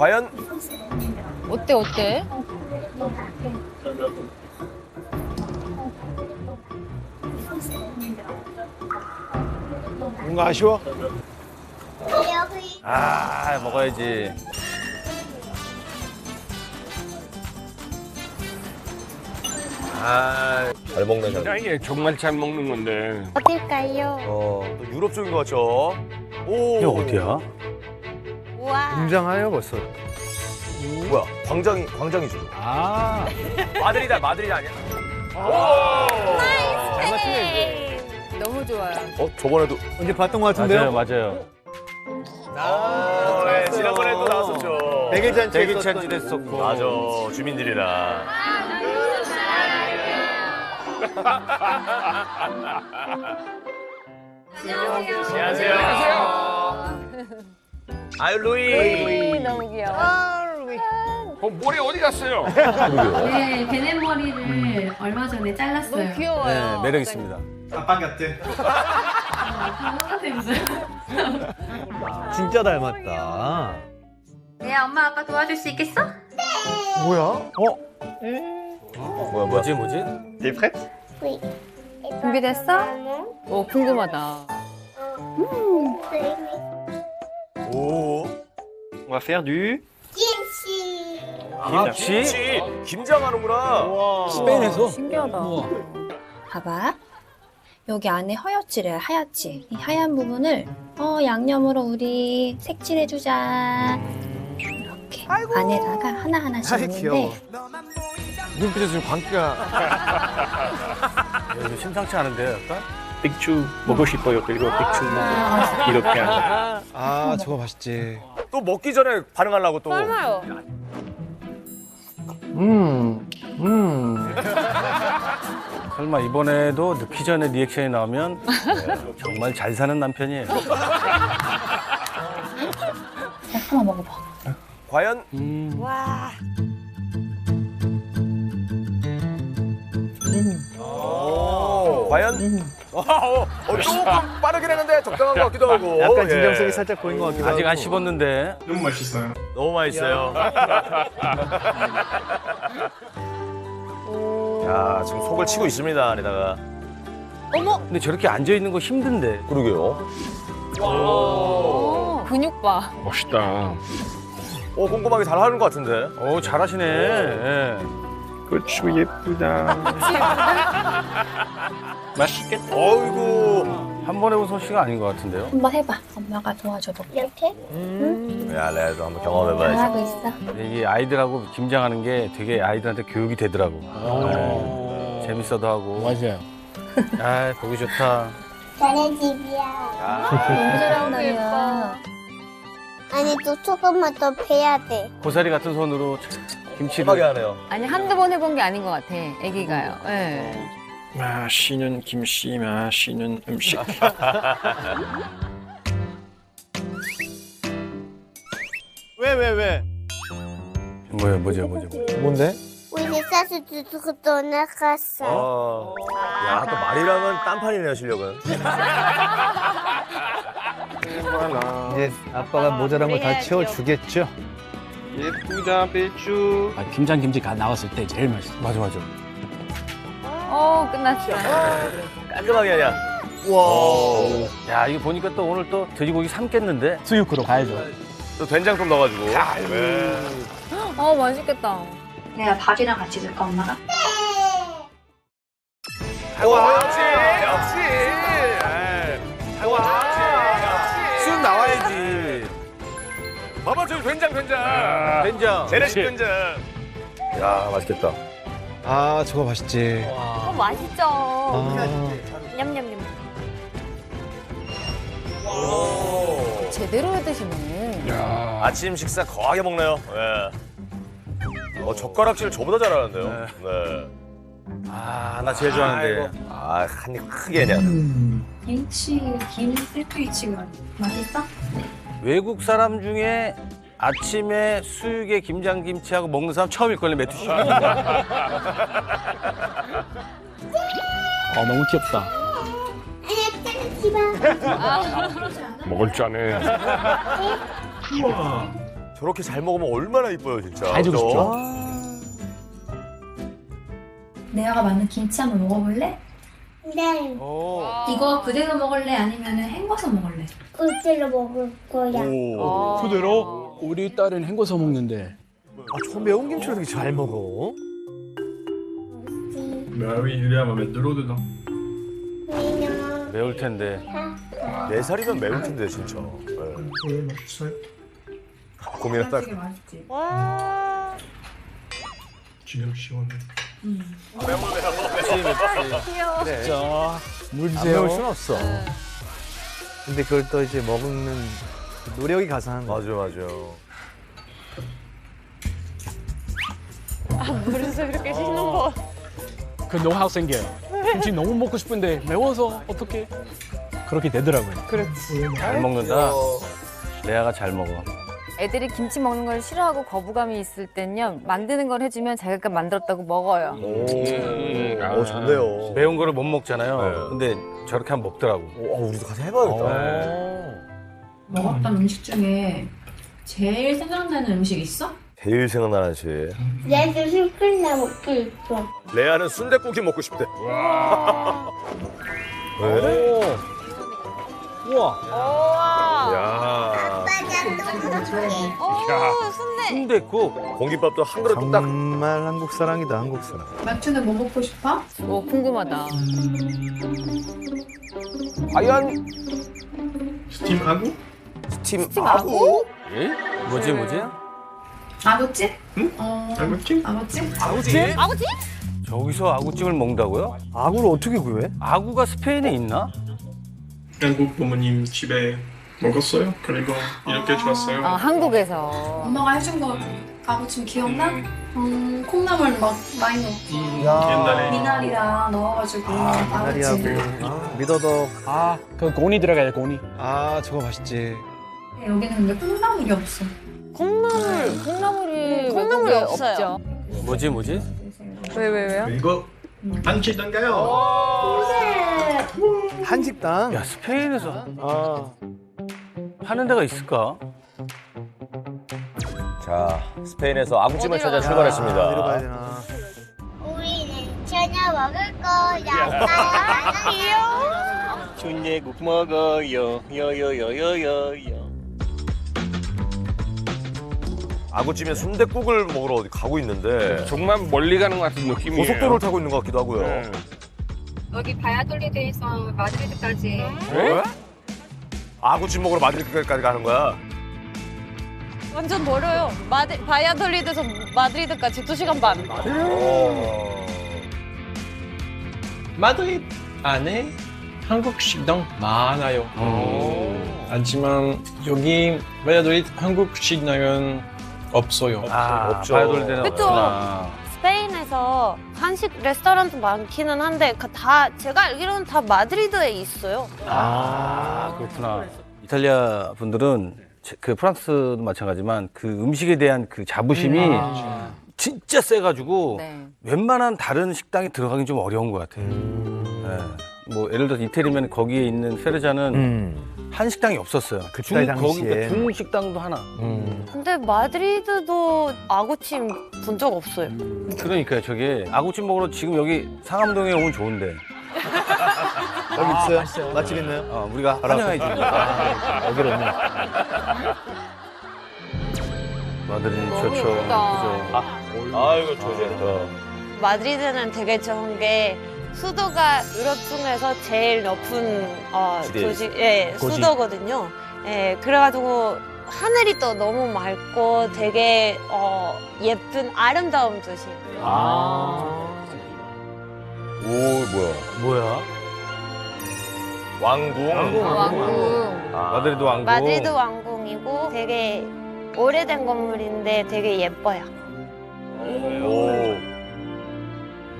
과연 어때 어때? 뭔가 아쉬워? 아 먹어야지. 아 잘 먹네 잘. 야, 이게 정말 잘 먹는 건데. 어딜까요? 어, 또 유럽 쪽인 것 같죠? 오. 이게 어디야? 굉장해요 벌써. 뭐야? 광장이 광장이죠. 아. 마드리다 마드리드 아니야? 잘 맞추네. 너무 좋아요. 어 저번에도 언제 봤던 것 같은데요? 맞아요. 아, 네, 지난번에 또 나왔었죠. 백일 잔치 백일 했었던 잔치도 했었고. 맞아 주민들이랑. 안녕하세요. 아유 루이. 너무 귀여워. 어, 머리 어디 갔어요? 네, 베넷 머리를 얼마 전에 잘랐어요. 너무 귀여워요. 네, 매력 있습니다. 진짜 닮았다. 네, 엄마 아빠 도와줄 수 있겠어? 뭐야? 어? 뭐야 뭐지? 뭐지? 준비됐어? 오 궁금하다. 오. On va faire du 김치. 김치? 김장하는구나. 스페인에서? 신기하다. 봐봐. 여기 안에 허옇지래, 하얗지. 이 하얀 부분을 어, 양념으로 우리 색칠해주자. 이렇게 안에다가 하나하나씩 아이, 귀여워. 넣는데 눈빛에 지금 광기가. 이거 심상치 않은데요, 약간? 빅추 먹고 싶어요. 그리고 빅추 이렇게 하는 아, 저거 맛있지. 또 먹기 전에 반응하려고 또. 설마요. 음, 음. 설마 이번에도 넣기 전에 리액션이 나오면 네, 정말 잘 사는 남편이에요. 자, 한번 먹어봐. 과연 음. 와. 오. 과연 어, 어, 어, 조금 빠르긴 했는데 적당한 것 같기도 하고. 약간 예. 진정성이 살짝 보인 것 같기도 하고. 아직 안 씹었는데. 너무 맛있어요. 야 지금 속을 치고 있습니다 안에다가. 어머. 근데 저렇게 앉아 있는 거 힘든데. 그러게요. 오. 근육 봐. 멋있다. 어 꼼꼼하게 잘 하는 것 같은데. 오, 잘하시네. 예. 고추 예쁘다. 맛있겠다. 어이구. 한 번에 온 솜씨가 아닌 것 같은데요. 한번 해봐. 엄마가 도와줘볼게. 이렇게? 야 레도 한번 경험해봐야지. 잘하고 있어. 이게 아이들하고 김장하는 게 되게 아이들한테 교육이 되더라고. 네. 재밌어도 하고. 맞아요. 아, 보기 좋다. 너네 집이야. 너무 잘한다, 아니 또 조금만 더 패야 돼. 고사리 같은 손으로 김치를 하네요. 아니 한두 번 해본 게 아닌 것 같아. 아기가요. 예. 맛있는 김치, 맛있는 음식. 왜, 왜, 왜? 뭐야, 뭐죠, 뭐죠, 뭐죠. 뭔데? 우리 사수 두고 떠나갔어. 어. 야 또 말이랑은 딴판이네요 실력은. 이제 아빠가 모자란 걸다 채워주겠죠? 예쁘다, 배추. 아, 김장 김치 가 나왔을 때 제일 맛있어. 맞아, 맞아. 어 끝났어. 깔끔하게 하냐. 와. 야, 이거 보니까 또 오늘 또 돼지고기 삶겠는데? 수육으로 가야죠. 또 된장 좀 넣어가지고. 네. 어 맛있겠다. 내가 밥이랑 같이 줄까, 엄마가? 와 역시 역시. 봐봐 저기 된장 된장. 된장. 재래식 된장. 야 맛있겠다. 아, 저거 맛있지. 어 맛있죠. 아. 냠냠냠. 제대로 해 드시네. 아침 식사 거하게 먹네요. 예. 어 젓가락질 저보다 잘하는데요. 네. 아, 나 제일 좋아하는데. 아, 한 입 크게 그냥. 김치, 김 샌드위치가 맛있어? 외국 사람 중에 아침에 수육에 김장김치하고 먹는 사람 처음일걸요, 매투 씨. 어, 너무 귀엽다. 먹을 줄 아네. 저렇게 잘 먹으면 얼마나 이뻐요 진짜. 다 해주고? 싶죠? 내가 만든 김치 한번 먹어볼래? 네. 이거 그대로 먹을래? 아니면 헹궈서 먹을래? 굴질로 먹을 거야. 오. 그대로 우리 딸은 헹궈서 먹는데 아, 저 매운 김치를 되게 잘 먹어. Oui, là, on va mettre de l'eau dedans. 미녀. 매울 텐데. 네 살이면 매울 텐데 진짜. 네. Oui, moi, je sais. 고민하다. 되게 맛있지. Tu aimes chironner. 자, 물안 드세요. 매울 순 없어. 근데 그걸 또 이제 먹는 그 노력이 가상한 거. 맞아 맞아. 그 노하우 생겨요. 김치 너무 먹고 싶은데 매워서 어떻게? 그렇게 되더라고요. 잘 먹는다. 레아가 잘 먹어. 애들이 김치 먹는 걸 싫어하고 거부감이 있을 땐요 만드는 걸 해주면 자기가 만들었다고 먹어요. 오. 오 좋네요. 매운 거를 못 먹잖아요. 네. 근데 저렇게 하면 먹더라고. 오, 아, 우리도 가서 해봐야겠다. 어. 먹었던 음식 중에 제일 생각나는 음식 있어? 제일 생각나는 시. 얘도 슈크림 먹고 있어. 레아는 순대국이 먹고 싶대. 왜? 우와. 야. 순대국. 공깃밥도 한 그릇 뚝딱. 정말 한국 사랑이다, 한국 사랑. 마추는 뭐 먹고 싶어? 오 궁금하다. 과연 Steam ragoût 스팀 아구? 예? 뭐지 뭐지? 아구찜? 어, Ragoût 아구찜? 아구찜? 아구찜? 저기서 아구찜을 먹는다고요? 아구를 어떻게 구해? 아구가 스페인에 있나? 한국 부모님 집에 먹었어요? 그리고 이렇게 줬어요. 아 한국에서. 엄마가 해준 거 아구찜 기억나? 음, 콩나물 막 많이 넣어. 옛날에 미나리랑 넣어가지고 나리하고 아구찜. 아, 미더덕. 아, 그 고니 들어가요, 고니. 아, 저거 맛있지. 여기는 근데 콩나물이 없어. 콩나물. 콩나물이 콩나물이 외국에 없어요. 없죠. 뭐지 뭐지? 왜 왜 왜요? 그리고 한치단가요? 한식당. 야 스페인에서 아, 하는 데가 있을까? 자 스페인에서 아구찜을 어디로 찾아 가나? 어디로 가야 출발했습니다. 되나. 우리는 저녁 먹을 거야. 귀여워. 순대국 먹어요. 요요요요요요. 아구찜에 순대국을 먹으러 어디 가고 있는데 정말 멀리 가는 것 같은 느낌이에요. 고속도로를 타고 있는 것 같기도 하고요. 네. 여기 바야돌리드에서 마드리드까지 네? 아구찜 먹으러 마드리드까지 가는 거야? 완전 멀어요. 마드, 바이아돌리드에서 마드리드까지 2시간 반. 어... 마드리드 안에 한국 식당 많아요. 하지만 여기 바야돌리드 한국 식당은 없어요. 아 없죠. 그쵸. 없구나. 스페인에서 한식 레스토랑도 많기는 한데 그다 제가 알기로는 다 마드리드에 있어요. 아 그렇구나. 이탈리아 분들은 제- 그 프랑스도 마찬가지지만 그 음식에 대한 그 자부심이 진짜 세가지고 네. 웬만한 다른 식당에 들어가긴 좀 어려운 것 같아요. 예. 뭐 예를 들어서 이태리면 거기에 있는 페르자는 음. 한 식당이 없었어요. 그때 중, 당시에. 거기 중 식당도 하나. 음. 근데 마드리드도 아구찜 본 적 없어요. 그러니까요. 저게 아구찜 먹으러 지금 여기 상암동에 오면 좋은데 여기 있어요? 맛집 있나요? 어, 우리가 환영해 주는 거야. 여기로 오면. 마드리드 너무 좋죠. 예쁘다. 그죠. 아이고 좋겠다. 마드리드는 되게 좋은 게 수도가 유럽 중에서 제일 높은 어, 지대. 도시, 예, 고지. 수도거든요. 예, 그래가지고 하늘이 또 너무 맑고 되게 어, 예쁜 아름다운 도시예요. 아. 오 뭐야? 뭐야? 왕궁. 왕궁. 아, 마드리드 왕국. 마드리드 왕궁이고 되게 오래된 건물인데 되게 예뻐요. 오.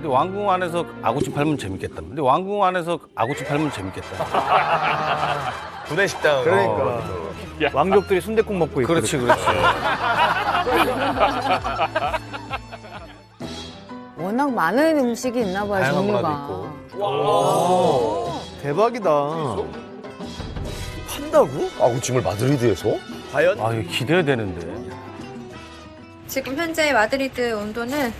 근데 왕궁 안에서 아구찜 팔면 재밌겠다. 근데 왕궁 안에서 아구찜 팔면 재밌겠다. 구내 식당. 그러니까. 어, 왕족들이 순대국 먹고 있고. 그렇지, 그렇지. 워낙 많은 음식이 있나 봐요 다양한 종류가. 문화도 오, 대박이다. 판다고? 아구찜을 마드리드에서? 과연? 아, 이거 기대야 되는데. 지금 현재 마드리드 온도는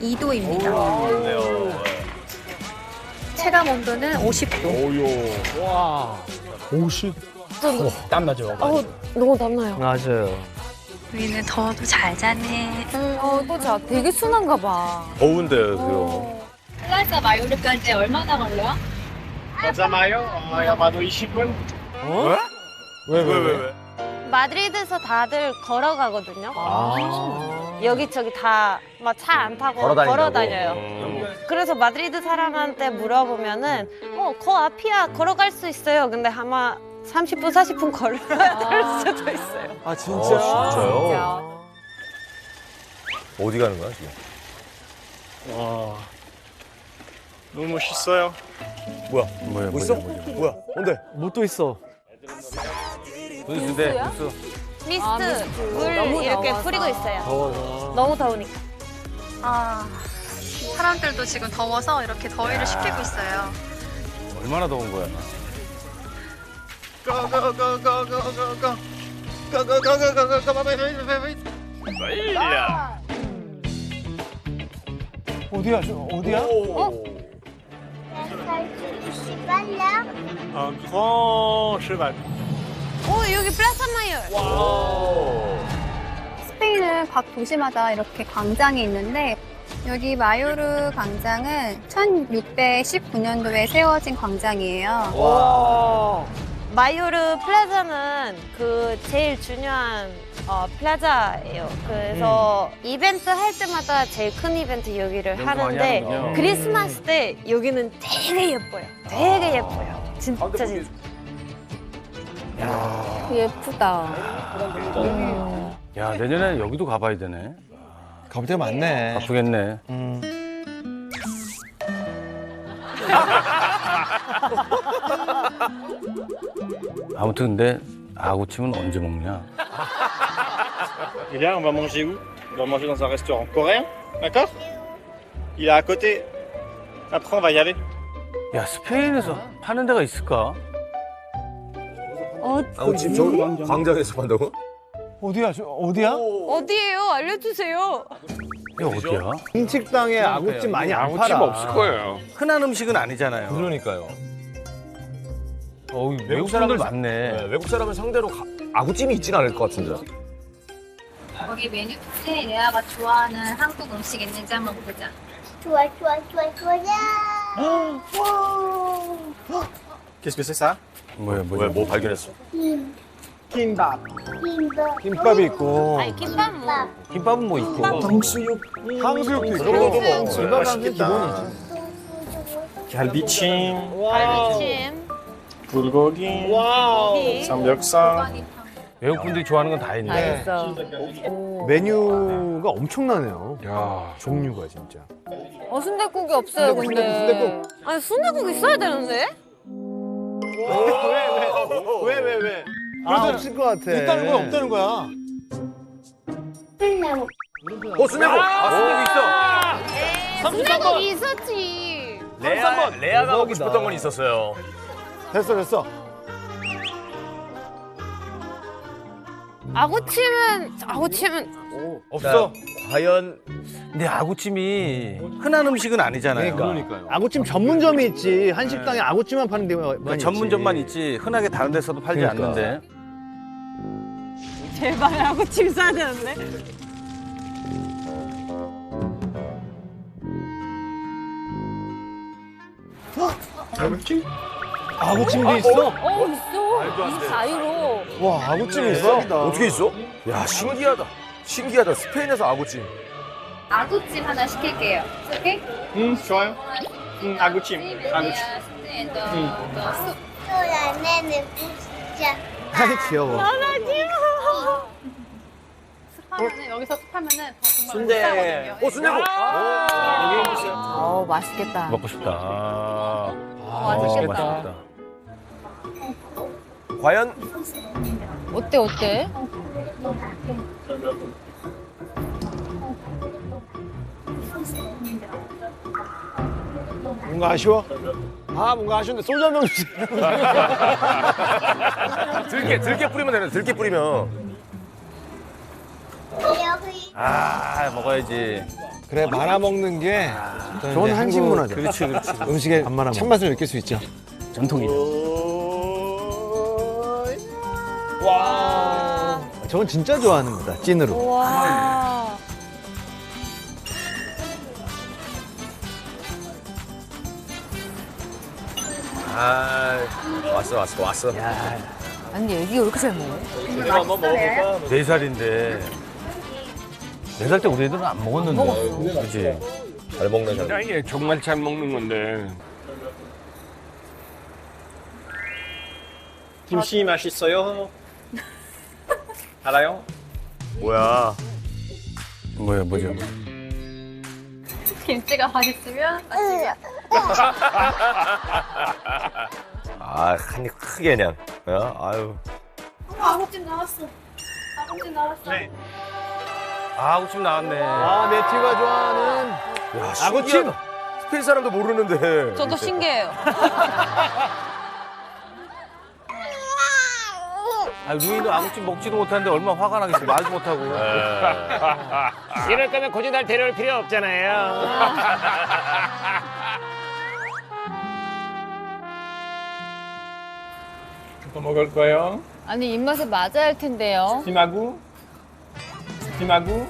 42도입니다. 네요. 체감 온도는 50도. 와. 50. 땀나죠. 어, 너무 땀나요. 맞아요. 우리는 더워도 잘 자네. 어, 또 자, 되게 순한가 봐. 더운데, 그요. 플라자 마요르까지 얼마나 걸려? 가자마요. 아마도 20분. 왜, 왜, 왜, 왜? 마드리드에서 다들 걸어가거든요. 아. 여기저기 다 막 차 안 타고 걸어 다닌다고? 걸어 다녀요. 음. 그래서 마드리드 사람한테 물어보면은 어, 그 앞이야. 걸어갈 수 있어요. 근데 아마 30분, 40분 걸어야 될 수도 있어요. 아 어, 진짜요? 진짜. 어디 가는 거야, 지금? 와. 너무 멋있어요. 뭐야? 뭐야, 뭐 있어? 뭐야? 뭔데? 뭐 또 있어? 무슨데? 미스트, 아, 미스트. 물 너무 이렇게 더워서. 뿌리고 있어요. 더워서. 너무 더우니까. 아, 사람들도 지금 더워서 이렇게 더위를 식히고 있어요. 얼마나 더운 거야? 빨리야. 어디야? 저 어디야? 빨라. Un 여기 플라사 마요. 스페인은 각 도시마다 이렇게 광장이 있는데 여기 마요르 광장은 1619년도에 세워진 광장이에요. 와. 마요르 플라자는 그 제일 중요한 어, 플라자예요. 그래서 이벤트 할 때마다 제일 큰 이벤트 여기를 많이 하는데 하는군요. 크리스마스 때 여기는 되게 예뻐요. 되게 예뻐요. 진짜 진짜. 예쁘다. 야, 내년에 여기도 가봐야 되네. 가볼 데가 많네. 바쁘겠네. 아무튼 근데 아구찜은 언제 먹냐? Et là, on va manger où On va manger dans un restaurant coréen, d'accord Il est à côté. Après, on va y aller. 야, 스페인에서 파는 데가 있을까? 어, 아, 지금 저 광장에서 판다고? 어디야? 저 어디야? 어디예요? 알려주세요. 이게 어디야? 음식당에 아구찜 많이 안 아무 팔아. 집 없을 거예요. 흔한 음식은 아니잖아요. 그러니까요. 어, 외국 사람들 많네. 네, 외국 사람을 상대로 가- 아구찜이 있진 않을 것 같은데. 거기 메뉴판에 레아가 좋아하는 한국 음식 있는지 한번 보자. 좋아, 좋아, 좋아, 좋아 야. Qu'est-ce que c'est ça 뭐야, 왜, 뭐야. 뭐 발견했어? Kimbap. 김밥. 김밥이 있고 아니 김밥 뭐? 김밥은 뭐 있고. 탕수육. 탕수육도 있고. 김밥은 한 기본이지. 갈비찜. 갈비찜, 불고기. 고기. 삼겹살. 외국 분들이 좋아하는 건다다 있네. 있어. 메뉴가 엄청나네요. 야, 종류가 진짜. 어, 순대국이 없어요, 순대국, 근데. 순대국, 아니 순대국 있어야 되는데? 왜, 왜, 왜? 아, 없을 것 같아. 있다는 거야, 없다는 거야. 어, 순대국! 아, 순대국 있어! 순대국 있었지. 레아, 레아가 먹고 대박이다. 싶었던 건 있었어요. 됐어, 됐어. 아구찜은 아구찜은 없어. 과연 근데 아구찜이 흔한 음식은 아니잖아요. 그러니까요. 아구찜 전문점이 있지. 한식당에 아구찜만 파는 많이 그러니까 있지. 전문점만 있지 흔하게 다른 데서도 팔지 그러니까. 않는데. 제발 아구찜 써야 되는데. 아구찜도 있어? 어, 있어. 24유로. 와, 아구찜이 있어? 어떻게 있어? 야, 신기하다. 신기하다. 스페인에서 아구찜. 아구찜 하나 시킬게요. 오케이? 음, 좋아요. 음, 아구찜. 아구찜. 소라, 내내 진짜. 아이, 귀여워. 습하면은 여기서 습하면은 더 정말 순대. 어, 순대국! 어, 맛있겠다. 먹고 싶다. 아, 맛있겠다. 맛있겠다. 과연 어때, 어때? 뭔가 아쉬워? 아, 뭔가 아쉬운데 소주 한 병 주세요. 들깨, 들깨 뿌리면 되네, 들깨 뿌리면. 여기 아 먹어야지. 그래 말아 먹는 게 저건 한식 문화죠. 그렇지 그렇지. 음식의 안 말아 먹어. 참맛을 느낄 수 있죠. 전통이다. 저건 진짜 좋아하는 거다. 찐으로. 와. 아 왔어 왔어 왔어. 아니 애기가 왜 이렇게 잘 먹어? 이거 한번 먹어볼까? 네 살인데. 네 살 때 우리 애들은 안 먹었는데. 그렇지. 잘 먹네 잘. 야, 이게 정말 잘 먹는 건데. 김치 맛있어요? 알아요? 뭐야? 뭐야 뭐죠? 김치가 맛있으면 맛있으면 아 한 입 크게 그냥. 야, 아유. 아구찜 나왔어. 아구찜 나왔어. 아 아구찜 나왔네. 아 매튜가 좋아하는 야, 아구찜. 신기하다. 스페인 사람도 모르는데. 저도 신기해요. 아 루이도 아구찜 먹지도 못하는데 얼마나 화가 나겠어. 말도 못하고. 이럴 거면 굳이 날 데려올 필요 없잖아요. 또 먹을 거예요? 아니 입맛에 맞아야 할 텐데요. 스팀하고 스팀하고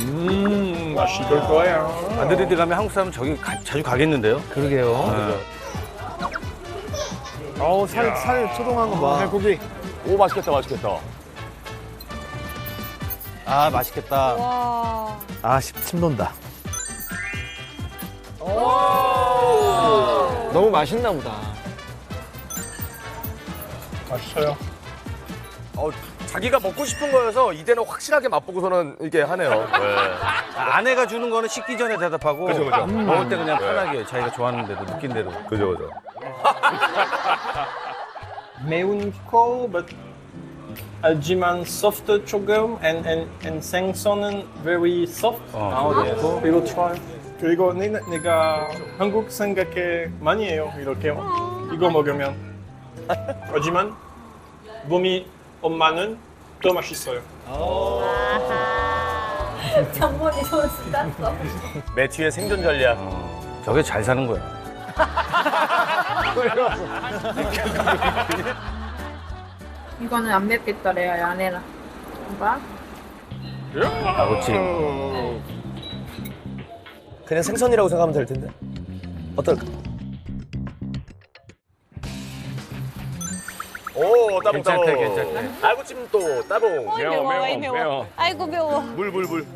음 맛있을 거예요. 마드리드 가면 한국 사람 저기 가- 자주 가겠는데요? 그러게요. 네. 어우 살, 살 초동한 거 봐. 고기. 오 맛있겠다 맛있겠다. 아 맛있겠다. 와. 아 심- 침 돈다. 너무 맛있나 보다. 맛있어요. 어, 자기가 먹고 싶은 거여서 이대는 확실하게 맛보고서는 이렇게 하네요. 네. 아내가 주는 거는 식기 전에 대답하고 그죠, 그죠. 먹을 때 그냥 네. 편하게 자기가 좋아하는 대로 느낀 대로. 그죠 그죠. 매운 코, but 알지만 soft 조금 and and and 생선은 very soft. 어, 아, 그래서 이거 try. 그리고 내, 내가 한국 생각해 많이 해요 이렇게요. 이거 먹으면. 하지만 몸이 엄마는 더 맛있어요. 장모님 손 쓰다어 매튜의 생존 전략. 저게 잘 사는 거야. 이거는 안 맵겠다 레아야 안 해라. 봐. 아구찜. 그냥 생선이라고 생각하면 될 텐데. 어떨까? 오 따봉 따봉. 괜찮대, 괜찮대. 아구찜 또 따봉. 매워, 아이, 매워, 매워. 아이고 매워. 물 물 물.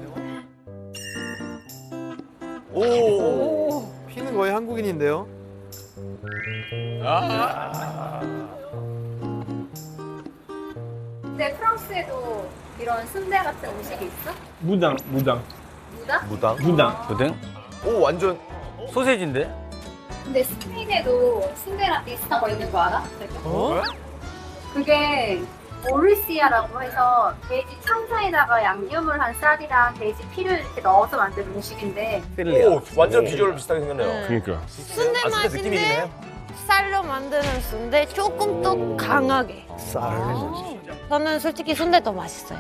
오. 피는 거의 한국인인데요. 근데 프랑스에도 이런 순대 같은 음식이 있어? 무당, 무당, 무다? 무당. 무당. 부등? 오 완전. 소세지인데? 근데 스페인에도 순대랑 비슷한 거 있는 거 알아? 어? 그게 오르시아라고 해서 돼지 창사에다가 양념을 한 쌀이랑 돼지 피를 이렇게 넣어서 만든 음식인데 오 완전 비주얼 비슷하게 생겼네요. 그러니까. 순대 아 진짜 느낌이 있네. 맛인데 쌀로 만드는 순대 조금 더 강하게. 쌀. 저는 솔직히 순대 더 맛있어요.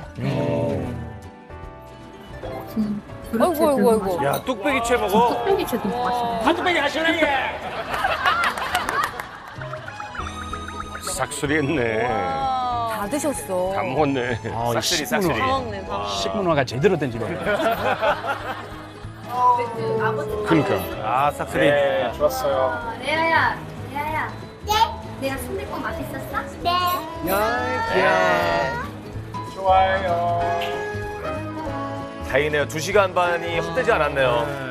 아이고 아이고 아이고. 야 뚝배기 채 먹어. 뚝배기 채도 맛있네. 싹소리 했네. 다 드셨어. 다 먹었네. 아, 이 싹쓸이 싹쓸이. 다 먹네, 다 먹네. 식문화가 제대로 된 집이에요. 그 아버지 그러니까. 아 싹쓸이. 네, 좋았어요. 어, 레아야, 레아야. 네? 내가 순대국 맛있었어? 네. 좋아요. 다행이네요. 두 시간 반이 헛되지 않았네요.